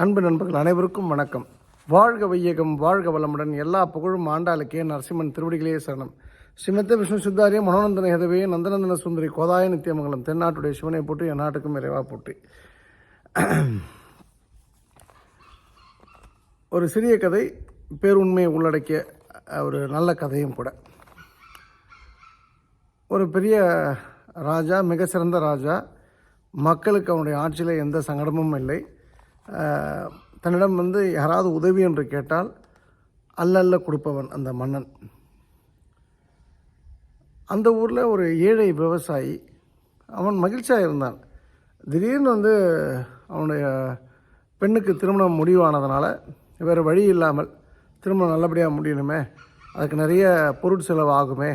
அன்பு நண்பர்கள் அனைவருக்கும் வணக்கம். வாழ்க வையகம் வாழ்க வளமுடன் எல்லா புகழும் ஆண்டாளுக்கே நரசிம்மன் திருவடிகளே சரணம். ஸ்ரீமத்த விஷ்ணு சித்தாரிய மனோநந்தன ஹதவே நந்தநந்தன சுந்தரி கோதாய நித்தியமங்கலம் தென்னாட்டுடைய சிவனை போட்டு என் நாட்டுக்கும் இறைவா போட்டு ஒரு சிறிய கதை பேருண்மையை உள்ளடக்கிய ஒரு நல்ல கதையும் கூட. ஒரு பெரிய ராஜா மிக சிறந்த ராஜா மக்களுக்கு அவனுடைய ஆட்சியில் எந்த சங்கடமும் இல்லை. தன்னிடம் வந்து யாராவது உதவி என்று கேட்டால் அல்லல்ல கொடுப்பவன் அந்த மன்னன். அந்த ஊரில் ஒரு ஏழை விவசாயி அவன் மகிழ்ச்சியாக இருந்தான். திடீர்னு வந்து அவனுடைய பெண்ணுக்கு திருமணம் முடிவானதுனால வேறு வழி இல்லாமல் திருமணம் நல்லபடியாக முடியணுமே அதுக்கு நிறைய பொருள் செலவு ஆகுமே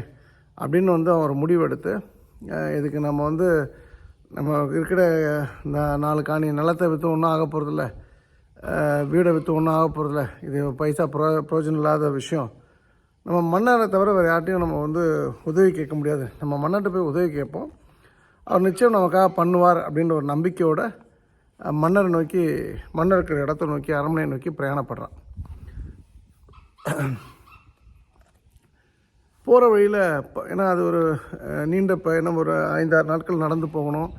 அப்படின்னு வந்து அவன் ஒரு முடிவெடுத்து இதுக்கு நம்ம வந்து நம்ம இருக்கிற இந்த நாலு காணி நிலத்தை விற்று ஒன்றும் ஆக போகிறதில்ல வீடை விற்று ஒன்றும் ஆக போகிறதில்ல இது பைசா ப்ரோ பிரயோஜனம் இல்லாத விஷயம். நம்ம மன்னரை தவிர வேறு யார்ட்டையும் நம்ம வந்து உதவி கேட்க முடியாது. நம்ம மன்னர்கிட்ட போய் உதவி கேட்போம். அவர் நிச்சயம் நமக்காக பண்ணுவார் அப்படின்ற ஒரு நம்பிக்கையோட மன்னரை நோக்கி மன்னர் இருக்கிற இடத்த நோக்கி அரண்மனையை நோக்கி பிரயாணப்படுறான். போகிற வழியில் ஏன்னா அது ஒரு நீண்ட பயணம் ஒரு ஐந்தாறு நாட்கள் நடந்து போகணும்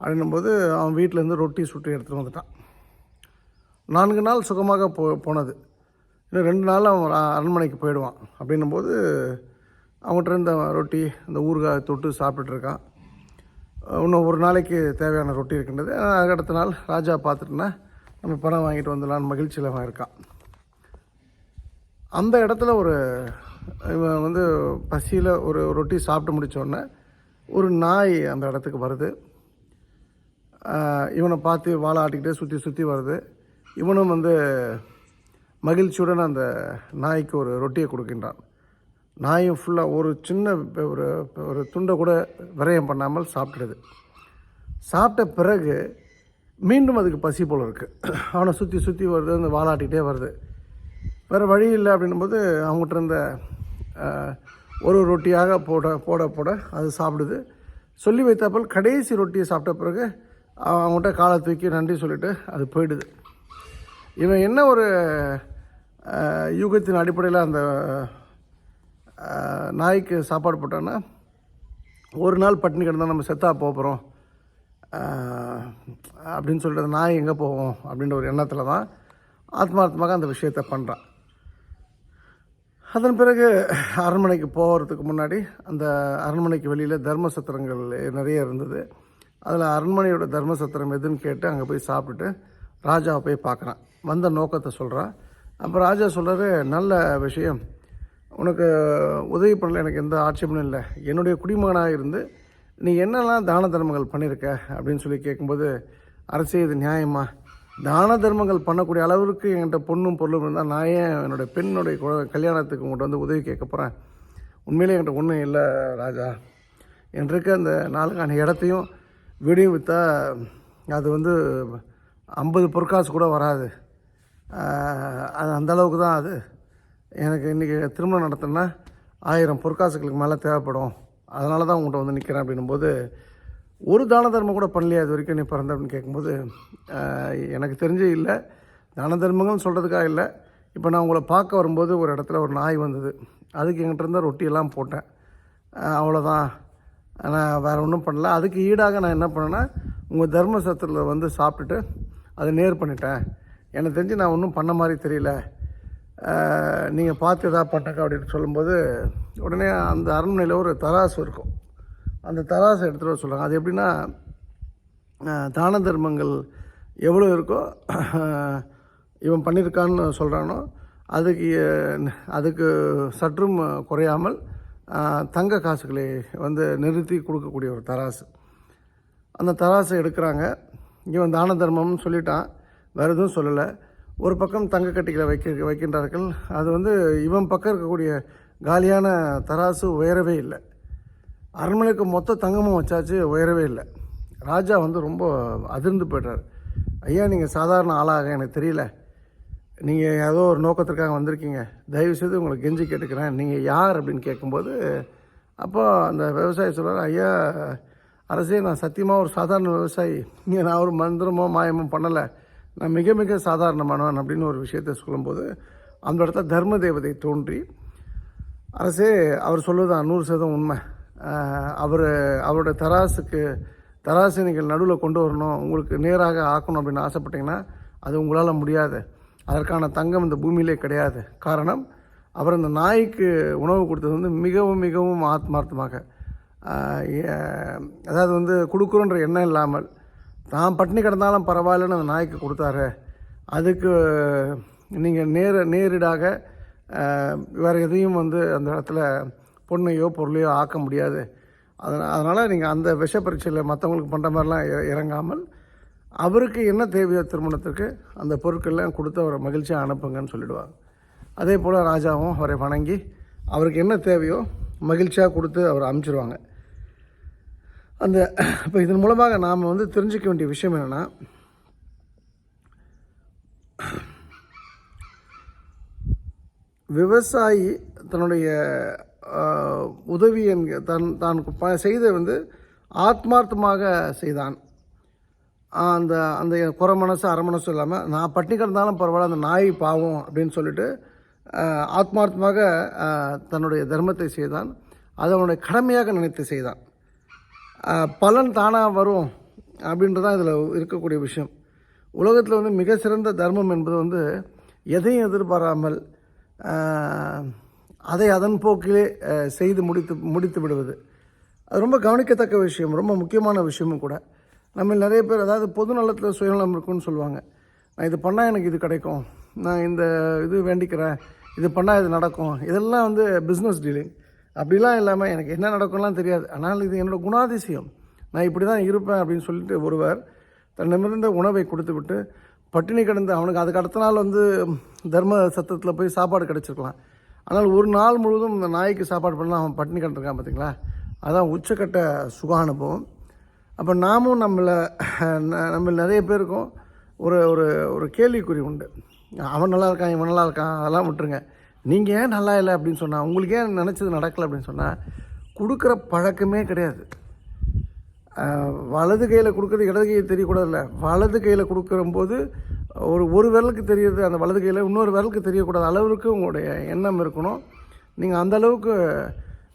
அப்படின்னும்போது அவன் வீட்டிலேருந்து ரொட்டி சுட்டு எடுத்துகிட்டு வந்துட்டான். நான்கு நாள் சுகமாக போ போனது. இன்னும் ரெண்டு நாள் அவன் அரண்மனைக்கு போயிடுவான். அப்படின்னும்போது அவங்ககிட்ட இருந்த ரொட்டி அந்த ஊறுகாய் தொட்டு சாப்பிட்டுட்டு இருக்கான். இன்னும் ஒரு நாளைக்கு தேவையான ரொட்டி இருக்கின்றது. அதுக்கு அடுத்த நாள் ராஜா பார்த்துட்டுனா நம்ம பணம் வாங்கிட்டு வந்துடலான்னு மகிழ்ச்சியில் அவன் இருக்கான். அந்த இடத்துல ஒரு இவன் வந்து பசியில் ஒரு ரொட்டி சாப்பிட்டு முடித்தோடனே ஒரு நாய் அந்த இடத்துக்கு வருது. இவனை பார்த்து வாழை ஆட்டிக்கிட்டே சுற்றி சுற்றி வருது. இவனும் வந்து மகிழ்ச்சியுடன் அந்த நாய்க்கு ஒரு ரொட்டியை கொடுக்கின்றான். நாயும் ஃபுல்லாக ஒரு சின்ன ஒரு ஒரு துண்டை கூட விரயம் பண்ணாமல் சாப்பிடுது சாப்பிட்ட பிறகு மீண்டும் அதுக்கு பசி போல் இருக்குது அவனை சுற்றி சுற்றி வருது அந்த வாலாட்டிகிட்டே வருது. வேறு வழி இல்லை அப்படின்னும்போது அவங்ககிட்ட இருந்த ஒரு ரொட்டியாக போட போட போட அது சாப்பிடுது. சொல்லி வைத்தாப்போல் கடைசி ரொட்டியை சாப்பிட்ட பிறகு அவன் அவங்ககிட்ட காலை தூக்கி நன்றி சொல்லிவிட்டு அது போயிடுது. இவன் என்ன ஒரு யூகத்தின் அடிப்படையில் அந்த நாய்க்கு சாப்பாடு போட்டான்னா ஒரு நாள் பட்டினி கிடந்தால் நம்ம செத்தாக போகிறோம் அப்படின்னு சொல்லிட்டு அந்த நாய் எங்கே போவோம் அப்படின்ற ஒரு எண்ணத்தில் தான் ஆத்மார்த்தமாக அந்த விஷயத்தை பண்ணுறான் அதன் பிறகு அரண்மனைக்கு போகிறதுக்கு முன்னாடி அந்த அரண்மனைக்கு வெளியில் தர்ம சத்திரங்கள் நிறைய இருந்தது. அதில் அரண்மனையோட தர்ம சத்திரம் எதுன்னு கேட்டு அங்கே போய் சாப்பிட்டுட்டு ராஜாவை போய் பார்க்குறான். வந்த நோக்கத்தை சொல்கிறான் அப்போ ராஜா சொல்கிறாரு நல்ல விஷயம். உனக்கு உதவி பண்ணல எனக்கு எந்த ஆட்சேபமும் இல்லை. என்னுடைய குடிமகனாக இருந்து நீ என்னெல்லாம் தான தர்மங்கள் பண்ணியிருக்க அப்படின்னு சொல்லி கேட்கும்போது அரசே இது நியாயமா? தான தர்மங்கள் பண்ணக்கூடிய அளவிற்கு என்கிட்ட பொண்ணும் பொருளும் இருந்தால் நான் ஏன் என்னுடைய பெண்ணுடைய குழ- கல்யாணத்துக்கு உங்கள்கிட்ட வந்து உதவி கேட்க போகிறேன் உண்மையிலே என்கிட்ட ஒன்றும் இல்லை ராஜா. என்கிட்ட இருக்க அந்த நாளுக்கான இடத்தையும் வீடையும் விற்றா அது வந்து ஐம்பது பொற்காசு கூட வராது. அது அந்த அளவுக்கு தான் அது. எனக்கு இன்றைக்கி திருமணம் நடத்தினா ஆயிரம் பொற்காசுகளுக்கு மேலே தேவைப்படும். அதனால தான் உங்கள்கிட்ட வந்து நிற்கிறேன் அப்படின்னும்போது ஒரு தான தர்மம் கூட பண்ணலையா இது வரைக்கும் நீ பிறந்த அப்படின்னு கேட்கும்போது எனக்கு தெரிஞ்சே இல்லை. தான தர்மங்கள்னு சொல்கிறதுக்காக இல்லை. இப்போ நான் உங்களை பார்க்க வரும்போது ஒரு இடத்துல ஒரு நாய் வந்தது. அதுக்கு என்கிட்ட இருந்த ரொட்டியெல்லாம் போட்டேன். அவ்வளோதான் நான் வேறு ஒன்றும் பண்ணல. அதுக்கு ஈடாக நான் என்ன பண்ணேன்னா உங்கள் தர்ம சத்திரத்தில் வந்து சாப்பிட்டுட்டு அதை நேர் பண்ணிட்டேன். எனக்கு தெரிஞ்சு நான் ஒன்றும் பண்ண மாதிரி தெரியல. நீங்கள் பார்த்து எதாவது பண்ணுங்க அப்படின்னு சொல்லும்போது உடனே அந்த அரண்மனையில் ஒரு தராசு இருக்கும். அந்த தராசை எடுத்துகிட்டு வர சொல்கிறாங்க அது எப்படின்னா தான தர்மங்கள் எவ்வளோ இருக்கோ இவன் பண்ணியிருக்கான்னு சொல்கிறானோ அதுக்கு அதுக்கு சற்றும் குறையாமல் தங்க காசுகளை வந்து நிறுத்தி கொடுக்கக்கூடிய ஒரு தராசு. அந்த தராசை எடுக்கிறாங்க. இவன் தான தர்மம்னு சொல்லிட்டான். வேறு எதுவும் சொல்லலை. ஒரு பக்கம் தங்க கட்டிகளை வைக்க வைக்கின்றார்கள். அது வந்து இவன் பக்கம் இருக்கக்கூடிய காலியான தராசு உயரவே இல்லை. அரண்மனைக்கு மொத்த தங்கமும் வச்சாச்சு உயரவே இல்லை. ராஜா வந்து ரொம்ப அதிர்ந்து போய்ட்டார். ஐயா நீங்கள் சாதாரண ஆளாக எனக்கு தெரியல. நீங்கள் ஏதோ ஒரு நோக்கத்திற்காக வந்திருக்கீங்க. தயவு செய்து உங்களை கெஞ்சி கேட்டுக்கிறேன். நீங்கள் யார் அப்படின்னு கேட்கும்போது அப்போ அந்த விவசாயி சொல்கிறார் ஐயா அரசே நான் சத்தியமாக ஒரு சாதாரண விவசாயி. இங்கே நான் ஒரு மந்திரமோ மாயமோ பண்ணலை. நான் மிக மிக சாதாரணமானவன் அப்படின்னு ஒரு விஷயத்தை சொல்லும்போது அந்த இடத்துல தர்ம தேவதை தோன்றி அரசே அவர் சொல்லுதான் நூறு சதவீதம் உண்மை. அவர் அவரோட தராசுக்கு தராசை நீங்கள் நடுவில் கொண்டு வரணும் உங்களுக்கு நேராக ஆக்கணும் அப்படின்னு ஆசைப்பட்டீங்கன்னா அது உங்களால் முடியாது. அதற்கான தங்கம் இந்த பூமியிலே கிடையாது. காரணம் அவர் அந்த நாய்க்கு உணவு கொடுத்தது வந்து மிகவும் மிகவும் ஆத்மார்த்தமாக. ஏ- அதாவது வந்து கொடுக்குறோன்ற எண்ணம் இல்லாமல் தான் பட்டினி கிடந்தாலும் பரவாயில்லன்னு அந்த நாய்க்கு கொடுத்தாரு. அதுக்கு நீங்கள் நேர நேரிடாக வேறு எதையும் வந்து அந்த இடத்துல பொண்ணையோ பொருளையோ ஆக்க முடியாது. அதனால் அதனால் நீங்கள் அந்த விஷ பரீட்சையில் மற்றவங்களுக்கு பண்ணுற மாதிரிலாம் இற- இறங்காமல் அவருக்கு என்ன தேவையோ திருமணத்துக்கு அந்த பொருட்கள்லாம் கொடுத்து அவரை மகிழ்ச்சியாக அனுப்புங்கன்னு சொல்லிடுவாங்க. அதே போல் ராஜாவும் அவரை வணங்கி அவருக்கு என்ன தேவையோ மகிழ்ச்சியாக கொடுத்து அவரை அனுப்பிச்சிடுவாங்க அந்த இப்போ இதன் மூலமாக நாம் வந்து தெரிஞ்சுக்க வேண்டிய விஷயம் என்னென்னா விவசாயி தன்னுடைய உதவி என்க தன் தான் ப- செய்த வந்து ஆத்மார்த்தமாக செய்தான். அந்த அந்த குறை மனசு அரை மனசு இல்லாமல் நான் பட்டினி கிடந்தாலும் பரவாயில்ல அந்த நாய் பாவம் அப்படின்னு சொல்லிட்டு ஆத்மார்த்தமாக தன்னுடைய தர்மத்தை செய்தான். அதை அவனுடைய கடமையாக நினைத்து செய்தான். பலன் தானாக வரும் அப்படின்றது தான் இதில் இருக்கக்கூடிய விஷயம். உலகத்தில் வந்து மிக சிறந்த தர்மம் என்பது வந்து எதையும் எதிர்பாராமல் அதை அதன் போக்கிலே செய்து முடித்து முடித்து விடுவது. அது ரொம்ப கவனிக்கத்தக்க விஷயம் ரொம்ப முக்கியமான விஷயமும் கூட. நம்ம நிறைய பேர் அதாவது பொது நலத்தில் சுயநலம் இருக்குன்னு சொல்லுவாங்க. நான் இது பண்ணால் எனக்கு இது கிடைக்கும். நான் இந்த இது வேண்டிக்கிறேன். இது பண்ணால் இது நடக்கும். இதெல்லாம் வந்து பிஸ்னஸ் டீலிங் அப்படிலாம் இல்லாமல் எனக்கு என்ன நடக்கும்லாம் தெரியாது. ஆனால் இது என்னோடய குணாதிசயம். நான் இப்படி தான் இருப்பேன் அப்படின்னு சொல்லிட்டு ஒருவர் தன்னிமிருந்த உணவை கொடுத்து விட்டு பட்டினி கிடந்து அவனுக்கு அதுக்கு அடுத்த நாள் வந்து தர்ம சத்தத்தில் போய் சாப்பாடு கிடச்சிருக்கலாம். ஆனால் ஒரு நாள் முழுவதும் இந்த நாய்க்கு சாப்பாடு பண்ணலாம். அவன் பட்டினி கண்டிருக்கான் பார்த்தீங்களா அதான் உச்சக்கட்ட சுக அனுபவம் அப்போ நாமும் நம்மளை ந- நம்ம நிறைய பேருக்கும் ஒரு ஒரு ஒரு கேள்விக்குறி உண்டு. அவன் நல்லா இருக்கான் இவன் நல்லா இருக்கான் அதெல்லாம் விட்டுருங்க. நீங்கள் ஏன் நல்லா இல்லை அப்படின்னு சொன்னால் உங்களுக்கு ஏன் நினச்சது நடக்கலை அப்படின்னு சொன்னால் கொடுக்குற பழக்கமே கிடையாது. வலது கையில் கொடுக்குறது இடது கையில் தெரியக்கூடாதுல்ல. வலது கையில் கொடுக்குறம்போது ஒரு ஒரு விரலுக்கு தெரியுது அந்த வலது கையில் இன்னொரு விரலுக்கு தெரியக்கூடாத அளவுக்கு உங்களுடைய எண்ணம் இருக்கணும். நீங்கள் அந்த அளவுக்கு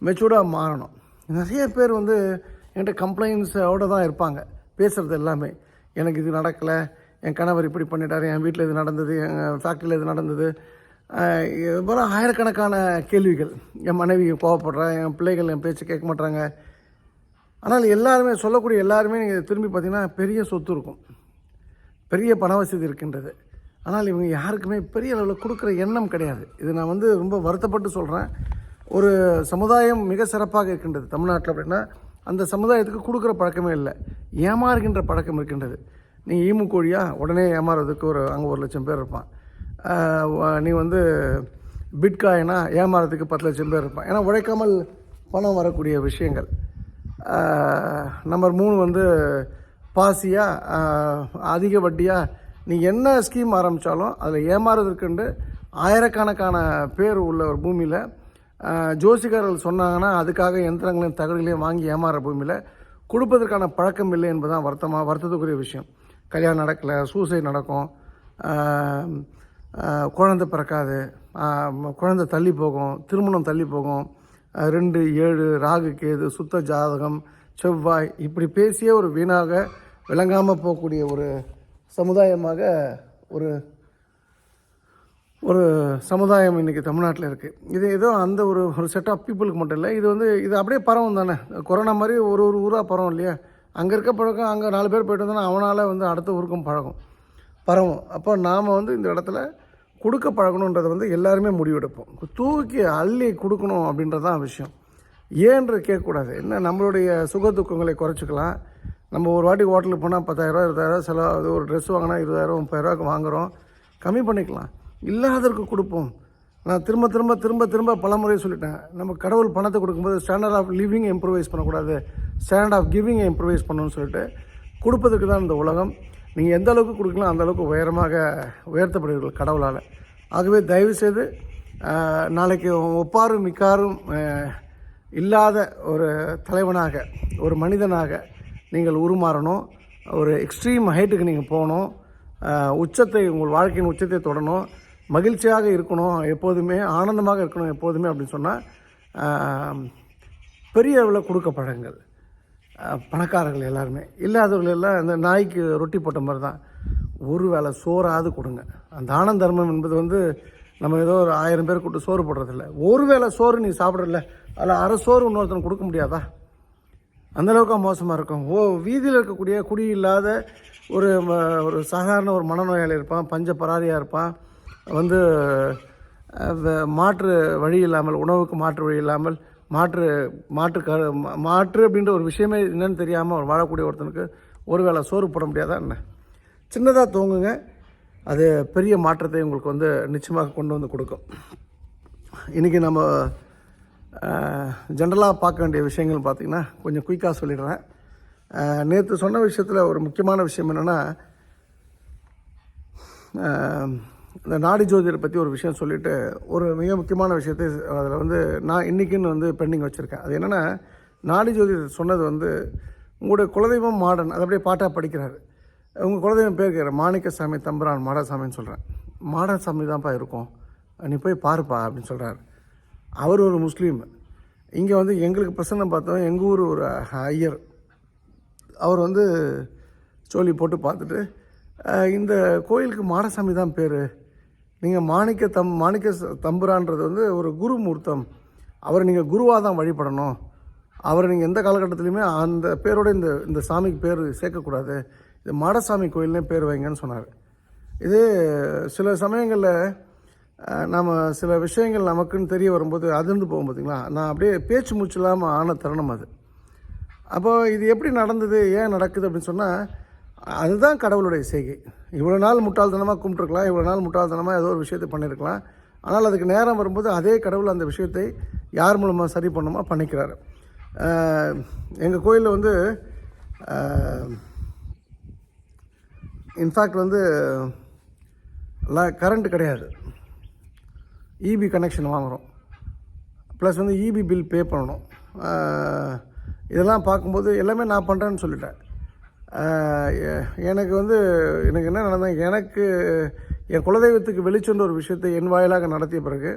மெச்சூர்டாக மாறணும். நிறைய பேர் வந்து என்கிட்ட கம்ப்ளைண்ட்ஸோடு தான் இருப்பாங்க. பேசுகிறது எல்லாமே. எனக்கு இது நடக்கலை என் கணவர் இப்படி பண்ணிட்டார் என் வீட்டில் இது நடந்தது என் ஃபேக்ட்ரியில் இது நடந்தது. ஆஹ், ஆயிரக்கணக்கான கேள்விகள். என் மனைவி கோவப்படுறேன் என் பிள்ளைகள் என் பேச்சு கேட்க மாட்றாங்க. ஆனால் எல்லாருமே சொல்லக்கூடிய எல்லாருமே நீங்கள் திரும்பி பார்த்தீங்கன்னா பெரிய சொத்து இருக்கும். பெரிய பண வசதி இருக்கின்றது. ஆனால் இவங்க யாருக்குமே பெரிய அளவில் கொடுக்குற எண்ணம் கிடையாது. இது நான் வந்து ரொம்ப வருத்தப்பட்டு சொல்கிறேன் ஒரு சமுதாயம் மிக சிறப்பாக இருக்கின்றது தமிழ்நாட்டில் அப்படின்னா அந்த சமுதாயத்துக்கு கொடுக்குற பழக்கமே இல்லை. ஏமாறுகின்ற பழக்கம் இருக்கின்றது. நீ ஈமு கோழியா? உடனே ஏமாறுறதுக்கு ஒரு அங்கே ஒரு லட்சம் பேர் இருப்பான். நீ வந்து பிட்காயினா ஏமாறதுக்கு பத்து லட்சம் பேர் இருப்பான். ஏன்னா உழைக்காமல் பணம் வரக்கூடிய விஷயங்கள். நம்பர் மூணு வந்து பாசியாக அதிக வட்டியாக நீ என்ன ஸ்கீம் ஆரம்பித்தாலும் அதில் ஏமாறுறதுக்குண்டு ஆயிரக்கணக்கான பேர் உள்ள ஒரு பூமியில் ஜோசிகாரர்கள் சொன்னாங்கன்னா அதுக்காக எந்திரங்களையும் தகடுகளையும் வாங்கி ஏமாற பூமியில் கொடுப்பதற்கான பழக்கம் இல்லை என்பதுதான் வருத்தமாக வருத்தத்துக்குரிய விஷயம். கல்யாணம் நடக்கலை சூசைட் நடக்கும் குழந்தை பிறக்காது குழந்தை தள்ளி போகும் திருமணம் தள்ளி போகும் ரெண்டு ஏழு ராகு கேது சுத்த ஜாதகம் செவ்வாய் இப்படி பேசிய ஒரு வீணாக விளங்காமல் போகக்கூடிய ஒரு சமுதாயமாக ஒரு ஒரு சமுதாயம் இன்றைக்கி தமிழ்நாட்டில் இருக்குது இது ஏதோ அந்த ஒரு ஒரு செட் ஆஃப் பீப்புளுக்கு மட்டும் இல்லை இது வந்து இது அப்படியே பரவும் தானே. கொரோனா மாதிரி ஒரு ஒரு ஊராக பரவும் இல்லையா? அங்கே இருக்க பழக்கம் அங்கே நாலு பேர் போயிட்டு வந்தோன்னா அவனால் வந்து அடுத்த ஊருக்கும் பழகும். பரவும். அப்போ நாம் வந்து இந்த இடத்துல கொடுக்க பழகணுன்றதை வந்து எல்லாருமே முடிவெடுப்போம். தூக்கி அள்ளி கொடுக்கணும் அப்படின்றது தான் விஷயம் ஏன்று கேட்கக்கூடாது. என்ன நம்மளுடைய சுக துக்கங்களை குறைச்சிக்கலாம். நம்ம ஒரு வாட்டி ஹோட்டலுக்கு போனால் பத்தாயிரரூவா இருபதாயிரரூவா செலவாகுது ஒரு ட்ரெஸ் வாங்கினா இருபதாயிரம் முப்பதாயிரரூவாக்கு வாங்குகிறோம் கம்மி பண்ணிக்கலாம். இல்லாததற்கு கொடுப்போம். நான் திரும்ப திரும்ப திரும்ப திரும்ப பலமுறை சொல்லிட்டேன். நம்ம கடவுள் பணத்தை கொடுக்கும்போது ஸ்டாண்டர்ட் ஆஃப் லிவிங் இம்ப்ரூவைஸ் பண்ணக்கூடாது. ஸ்டாண்டர்ட் ஆஃப் கிவிங்கை இம்ப்ரூவைஸ் பண்ணணும்னு சொல்லிட்டு கொடுப்பதற்கு தான் இந்த உலகம். நீங்கள் எந்த அளவுக்கு கொடுக்கலாம் அந்த அளவுக்கு உயரமாக உயர்த்தப்படுவீர்கள் கடவுளால். ஆகவே தயவுசெய்து நாளைக்கு ஒப்பாரும் மிக்காரும் இல்லாத ஒரு தலைவனாக ஒரு மனிதனாக நீங்கள் உருமாறணும். ஒரு எக்ஸ்ட்ரீம் ஹைட்டுக்கு நீங்கள் போகணும். உச்சத்தை உங்கள் வாழ்க்கையின் உச்சத்தை தொடணும். மகிழ்ச்சியாக இருக்கணும். எப்போதுமே ஆனந்தமாக இருக்கணும் எப்போதுமே அப்படின்னு சொன்னால் பெரிய அளவில் கொடுக்க பழங்கள். பணக்காரர்கள் எல்லாருமே. இல்லாதவர்கள் எல்லாம் இந்த நாய்க்கு ரொட்டி போட்ட மாதிரி தான். ஒரு வேளை சோறாவது கொடுங்க. அந்த ஆனந்த தர்மம் என்பது வந்து நம்ம ஏதோ ஒரு ஆயிரம் பேர் கூட்டு சோறு போடுறதில்ல. ஒரு வேளை சோறு நீ சாப்பிட்றல அதில் அரை சோறு இன்னொருத்தனுக்கு கொடுக்க முடியாதா? அந்தளவுக்கு மோசமாக இருக்கும். ஓ வீதியில் இருக்கக்கூடிய குடி இல்லாத ஒரு ஒரு சாதாரண ஒரு மனநோயாளி இருப்பான் பஞ்ச பராரியாக இருப்பான். வந்து மாற்று வழி இல்லாமல் உணவுக்கு மாற்று வழி இல்லாமல் மாற்று மாற்று க மாற்று அப்படின்ற ஒரு விஷயமே என்னன்னு தெரியாமல் அவர் வாழக்கூடிய ஒருத்தனுக்கு ஒரு வேளை சோறு போட முடியாதா என்ன? சின்னதாக தூங்குங்க. அது பெரிய மாற்றத்தை உங்களுக்கு வந்து நிச்சயமாக கொண்டு வந்து கொடுக்கும். இன்றைக்கி நம்ம ஜென்ரலாக பார்க்க வேண்டிய விஷயங்கள் பார்த்திங்கன்னா கொஞ்சம் குயிக்காக சொல்லிடுறேன். நேற்று சொன்ன விஷயத்தில் ஒரு முக்கியமான விஷயம் என்னென்னா இந்த நாடி ஜோதிடரை பற்றி ஒரு விஷயம் சொல்லிவிட்டு ஒரு மிக முக்கியமான விஷயத்தை அதில் வந்து நான் இன்றைக்குன்னு வந்து பெண்டிங் வச்சுருக்கேன். அது என்னென்னா நாடி ஜோதிடர் சொன்னது வந்து உங்களுடைய குலதெய்வம் மாடன் அதை அப்படியே பாட்டாக படிக்கிறார். உங்கள் குலதெய்வம் பேர் கேட்குற மாணிக்கசாமி தம்பரான் மாடசாமின்னு சொல்கிறேன் மாடசாமி தான்ப்பா இருக்கும். நீ போய் பாருப்பா அப்படின்னு சொல்கிறாரு அவர் ஒரு முஸ்லீம். இங்கே வந்து எங்களுக்கு பிரசன்னம் பார்த்தோம் எங்கள் ஊர் ஒரு ஐயர். அவர் வந்து சோழி போட்டு பார்த்துட்டு இந்த கோயிலுக்கு மாடசாமி தான் பேர். நீங்கள் மாணிக்க தம் மாணிக்க தம்புரான்றது வந்து ஒரு குரு மூர்த்தம். அவரை நீங்கள் குருவாக தான் வழிபடணும். அவரை நீங்கள் எந்த காலகட்டத்துலையுமே அந்த பேரோட இந்த இந்த சாமிக்கு பேர் சேர்க்கக்கூடாது. இது மாடசாமி கோயில்னே பேர் வைங்கன்னு சொன்னார். இது சில சமயங்களில் நம்ம சில விஷயங்கள் நமக்குன்னு தெரிய வரும்போது அதிர்ந்து போகும் பார்த்தீங்களா நான் அப்படியே பேச்சு மூச்சு இல்லாமல் ஆன தருணம் அது. அப்போது இது எப்படி நடந்தது ஏன் நடக்குது அப்படின்னு சொன்னால் அதுதான் கடவுளுடைய செய்கை. இவ்வளோ நாள் முட்டாள்தனமாக கும்பிட்டுருக்கலாம் இவ்வளோ நாள் முட்டாள்தனமாக ஏதோ ஒரு விஷயத்தை பண்ணியிருக்கலாம் ஆனால் அதுக்கு நேரம் வரும்போது அதே கடவுள் அந்த விஷயத்தை யார் மூலமாக சரி பண்ணுமோ பண்ணிக்கிறாரு. எங்கள் கோயிலில் வந்து இன்ஃபேக்ட் வந்து கரண்ட் கிடையாது. இபி கனெக்ஷன் வாங்குகிறோம் ப்ளஸ் வந்து இபி பில் பே பண்ணணும். இதெல்லாம் பார்க்கும்போது எல்லாமே நான் பண்ணுறேன்னு சொல்லிட்டேன். எனக்கு வந்து எனக்கு என்ன நடந்தது? எனக்கு என் குலதெய்வத்துக்கு வெளிச்சம்ன்ற ஒரு விஷயத்தை என் வாயிலாக நடத்திய பிறகு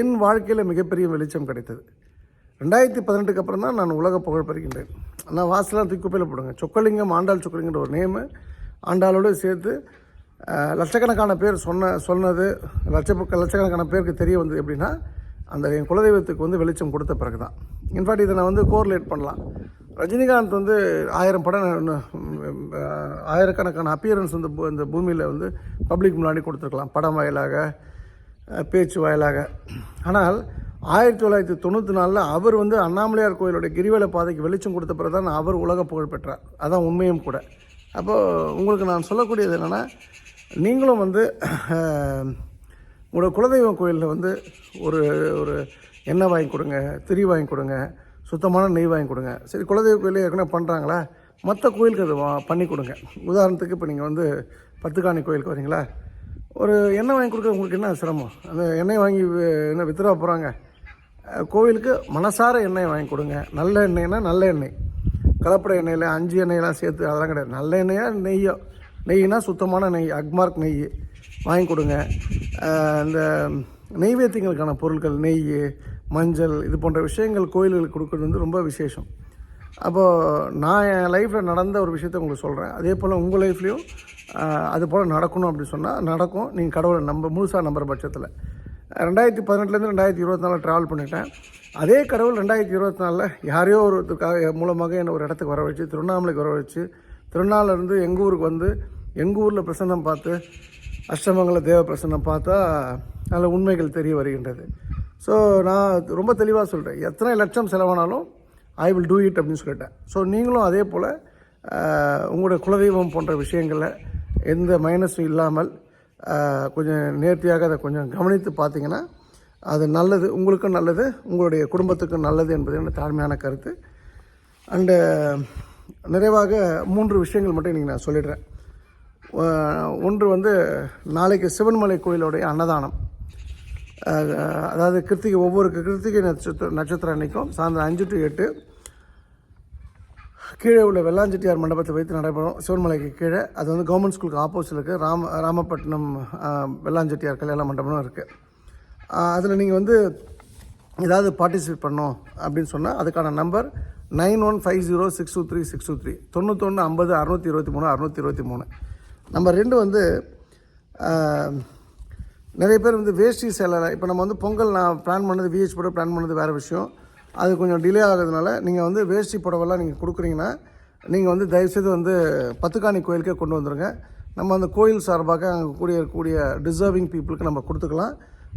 என் வாழ்க்கையில் மிகப்பெரிய வெளிச்சம் கிடைத்தது. ரெண்டாயிரத்தி பதினெட்டுக்கு அப்புறம் தான் நான் உலக புகழ் பெறுகின்றேன். நான் வாசலாம் தூக்கி குப்பையில் போடுங்க சொக்கலிங்கம் ஆண்டாள் சொக்கலிங்கன்ற ஒரு நேமு ஆண்டாளோடு சேர்த்து லட்சக்கணக்கான பேர் சொன்ன சொன்னது லட்ச லட்சக்கணக்கான பேருக்கு தெரிய வந்தது எப்படின்னா அந்த என் குலதெய்வத்துக்கு வந்து வெளிச்சம் கொடுத்த பிறகு தான் இன்ஃபேக்ட் இதை நான் வந்து கோர்லேட் பண்ணலாம். ரஜினிகாந்த் வந்து ஆயிரம் படம் ஆயிரக்கணக்கான அப்பியரன்ஸ் வந்து பூ- இந்த பூமியில் வந்து பப்ளிக் முன்னாடி கொடுத்துருக்கலாம். படம் வாயிலாக பேச்சு வாயிலாக. ஆனால் ஆயிரத்தி தொள்ளாயிரத்தி தொண்ணூற்றி நாலில் அவர் வந்து அண்ணாமலையார் கோயிலுடைய கிரிவல பாதைக்கு வெளிச்சம் கொடுத்த பிறகு தான் அவர் உலக புகழ் பெற்றார். அதான் உண்மையும் கூட. அப்போது உங்களுக்கு நான் சொல்லக்கூடியது என்னென்னா நீங்களும் வந்து உங்களோட குலதெய்வம் கோயிலில் வந்து ஒரு ஒரு எண்ணெய் வாங்கி கொடுங்க திரி வாங்கி கொடுங்க சுத்தமான நெய் வாங்கி கொடுங்க. சரி குலதெய்வ கோயிலே ஏற்கனவே பண்ணுறாங்களா மற்ற கோயிலுக்கு அது வா- பண்ணி கொடுங்க. உதாரணத்துக்கு இப்போ நீங்கள் வந்து பத்துக்காணி கோயிலுக்கு வரீங்களா? ஒரு எண்ணெய் வாங்கி கொடுக்க உங்களுக்கு என்ன சிரமம்? அந்த எண்ணெய் வாங்கி என்ன வித்துறா போகிறாங்க கோவிலுக்கு மனசார எண்ணெய் வாங்கி கொடுங்க. நல்ல எண்ணெய்னா நல்ல எண்ணெய். கலப்படை எண்ணெயில் அஞ்சு எண்ணெயெல்லாம் சேர்த்து அதெல்லாம் கிடையாது. நல்ல எண்ணெயாக நெய்யோ? நெய்னால் சுத்தமான நெய் அக்மார்க் நெய் வாங்கி கொடுங்க. இந்த நெய்வேத்தியங்களுக்கான பொருட்கள் நெய் மஞ்சள் இது போன்ற விஷயங்கள் கோயில்களுக்கு கொடுக்குறது வந்து ரொம்ப விசேஷம். அப்போது நான் என் லைஃப்பில் நடந்த ஒரு விஷயத்த உங்களுக்கு சொல்கிறேன் அதே போல் உங்கள் லைஃப்லேயும் அது போல் நடக்கணும் அப்படின்னு சொன்னால் நடக்கும். நீங்கள் கடவுளை நம்ப முழுசாக நம்புற பட்சத்தில். ரெண்டாயிரத்தி பதினெட்டுலேருந்து ரெண்டாயிரத்தி இருபத்தி நாலில் ட்ராவல் பண்ணிட்டேன். அதே கடவுள் ரெண்டாயிரத்தி இருபத்தி நாலில் யாரையோ ஒருத்தருக்காக மூலமாக என்னை ஒரு இடத்துக்கு வர வச்சு திருவண்ணாமலைக்கு வர வச்சு திருவண்ணாமலேருந்து எங்கள் ஊருக்கு வந்து எங்கள் ஊரில் பிரசன்னம் பார்த்து அஷ்டமங்கல தேவ பிரசன்னம் பார்த்தா நல்ல உண்மைகள் தெரிய வருகின்றது. ஸோ நான் ரொம்ப தெளிவாக சொல்கிறேன் எத்தனை லட்சம் செலவானாலும் ஐ வில் டூ இட் அப்படின்னு சொல்லிட்டேன். ஸோ நீங்களும் அதே போல் உங்களுடைய குலதெய்வம் போன்ற விஷயங்களில் எந்த மைனஸும் இல்லாமல் கொஞ்சம் நேர்த்தியாக அதை கொஞ்சம் கவனித்து பார்த்தீங்கன்னா அது நல்லது உங்களுக்கும் நல்லது உங்களுடைய குடும்பத்துக்கும் நல்லது என்பது என்னோட தாழ்மையான கருத்து. அண்டு நிறைவாக மூன்று விஷயங்கள் மட்டும் இன்றைக்கி நான் சொல்லிடுறேன். ஒன்று வந்து நாளைக்கு சிவன்மலை கோயிலுடைய அன்னதானம். அதாவது கிருத்திகை ஒவ்வொரு கிருத்திகை நட்சத்திர நட்சத்திரம் அன்னைக்கும் சாயந்தரம் அஞ்சு டு எட்டு கீழே உள்ள வெள்ளாஞ்செட்டியார் மண்டபத்தை வைத்து நடைபெறும் சிவன்மலைக்கு கீழே. அது வந்து கவர்மெண்ட் ஸ்கூலுக்கு ஆப்போசிட் இருக்குது ராம ராமப்பட்டினம் வெள்ளாஞ்செட்டியார் கல்யாண மண்டபமும் இருக்குது அதில் நீங்கள் வந்து ஏதாவது பார்ட்டிசிபேட் பண்ணோம் அப்படின்னு சொன்னால் அதுக்கான number nine one five zero six two three six two three தொண்ணூத்தொன்று ஐம்பது அறுநூற்றி இருபத்தி மூணு அறுநூற்றி இருபத்தி மூணு. நம்பர் ரெண்டு வந்து நிறைய பேர் வந்து வேஷ்டி சேலை இப்போ நம்ம வந்து பொங்கல் நான் பிளான் பண்ணது விஹெச் போட பிளான் பண்ணது வேறு விஷயம். அது கொஞ்சம் டிலே ஆகிறதுனால நீங்கள் வந்து வேஷ்டி புடவெல்லாம் நீங்கள் கொடுக்குறீங்கன்னா நீங்கள் வந்து தயவுசெய்து வந்து பத்துக்காணி கோயிலுக்கே கொண்டு வந்துடுங்க நம்ம அந்த கோயில் சார்பாக அங்கே கூடிய இருக்கக்கூடிய டிசர்விங் பீப்புளுக்கு நம்ம கொடுத்துக்கலாம்.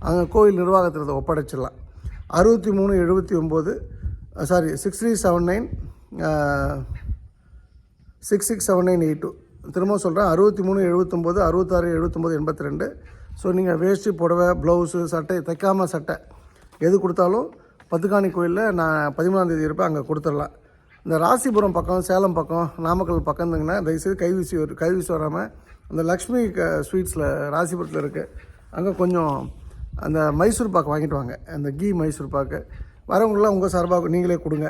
அங்கே கோயில் நிர்வாகத்தில் அதை ஒப்படைச்சிடலாம். அறுபத்தி மூணு எழுபத்தி ஒம்பது sorry six three seven nine six six seven nine eight two திரும்ப சொல்கிறேன் அறுபத்தி மூணு எழுபத்தொம்போது அறுபத்தாறு எழுபத்தொம்போது எண்பத்தி ரெண்டு ஸோ நீங்கள் வேஷ்டி புடவை ப்ளவுஸு சட்டை தைக்காமல் சட்டை எது கொடுத்தாலும் பத்துக்காணி கோயிலில் நான் பதிமூணாந்தேதி இருப்பேன் அங்கே கொடுத்துடலாம். இந்த ராசிபுரம் பக்கம் சேலம் பக்கம் நாமக்கல் பக்கம் இருந்தீங்கன்னா தயவுசெய்து கைவீசி வரு கைவீசி வராமல் அந்த லக்ஷ்மி க ஸ்வீட்ஸில் ராசிபுரத்தில் இருக்குது அங்கே கொஞ்சம் அந்த மைசூர் பாக்கு வாங்கிட்டு வாங்க. அந்த கீ மைசூர் பாக்கு. வரவங்களாம் உங்கள் சார்பாக நீங்களே கொடுங்க.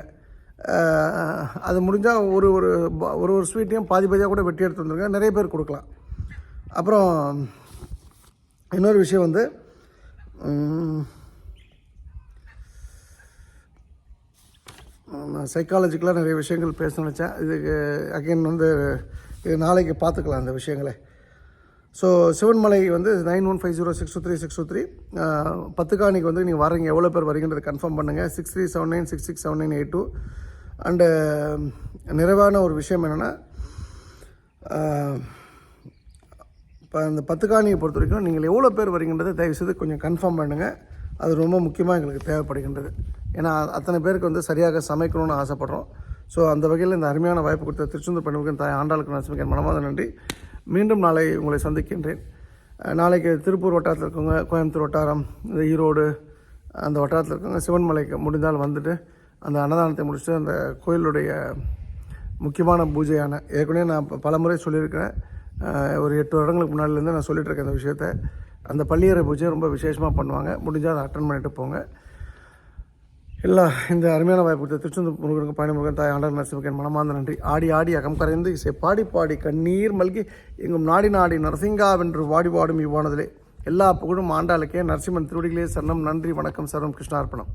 அது முடிஞ்சால் ஒரு ஒரு ப- ஒரு ஒரு ஸ்வீட்டையும் பாதி பாதியாக கூட வெட்டி எடுத்து வந்துருங்க நிறைய பேர் கொடுக்கலாம். அப்புறம் இன்னொரு விஷயம் வந்து நான் சைக்காலஜிக்கலாக நிறைய விஷயங்கள் பேச நினச்சேன். இதுக்கு அகைன் வந்து இது நாளைக்கு பார்த்துக்கலாம் அந்த விஷயங்களை. ஸோ சிவன்மலை வந்து nine one five zero six two three six two three பத்துக்காணிக்கு வந்து நீங்கள் வரீங்க எவ்வளோ பேர் வரீங்கன்றது கன்ஃபார்ம் பண்ணுங்கள் six three seven nine six six seven nine eight two and நிறைவான ஒரு விஷயம் என்னென்னா இப்போ அந்த பத்துக்காணியை பொறுத்த வரைக்கும் நீங்கள் எவ்வளோ பேர் வரீங்கன்றதை தயவுசெய்து கொஞ்சம் கன்ஃபார்ம் பண்ணுங்கள் அது ரொம்ப முக்கியமாக எங்களுக்கு தேவைப்படுகின்றது. ஏன்னா அத்தனை பேருக்கு வந்து சரியாக சமைக்கணும்னு ஆசைப்பட்றோம். ஸோ அந்த வகையில் இந்த அருமையான வாய்ப்பு கொடுத்த திருச்செந்தூர் பெண்ணுக்கு தாய் ஆண்டாளுக்கு நான் சமைக்க மனமாத நன்றி. மீண்டும் நாளை உங்களை சந்திக்கின்றேன். நாளைக்கு திருப்பூர் வட்டாரத்தில் இருக்கவங்க கோயம்புத்தூர் வட்டாரம் இந்த ஈரோடு அந்த வட்டாரத்தில் இருக்கவங்க சிவன்மலைக்கு முடிந்தால் வந்துட்டு அந்த அன்னதானத்தை முடிச்சுட்டு அந்த கோயிலுடைய முக்கியமான பூஜையான ஏற்கனவே நான் பல முறை சொல்லியிருக்கிறேன். ஒரு எட்டு வருடங்களுக்கு முன்னாடிலேருந்து நான் சொல்லிகிட்ருக்கேன் அந்த விஷயத்த. அந்த பள்ளியறை பூஜை ரொம்ப விசேஷமாக பண்ணுவாங்க. முடிஞ்சால் அதை அட்டன் பண்ணிட்டு போங்க. இல்லை இந்த அருமையான வாய்ப்பு கொடுத்த திருச்செந்தூர் முருகனுக்கு பயண முருகன் தாய் ஆண்டர் நரசிம்மகன் மனமார்ந்த நன்றி. ஆடி ஆடி அகம் கரைந்து இசை பாடி பாடி கண்ணீர் மல்கி எங்கும் நாடி நாடி நரசிங்காவென்று வாடி வாடும் இவ்வானதிலே. எல்லா புகழும் ஆண்டாளுக்கே. நரசிம்மன் திருவடிகளே சரணம். நன்றி வணக்கம் சரணம் கிருஷ்ணார்ப்பணம்.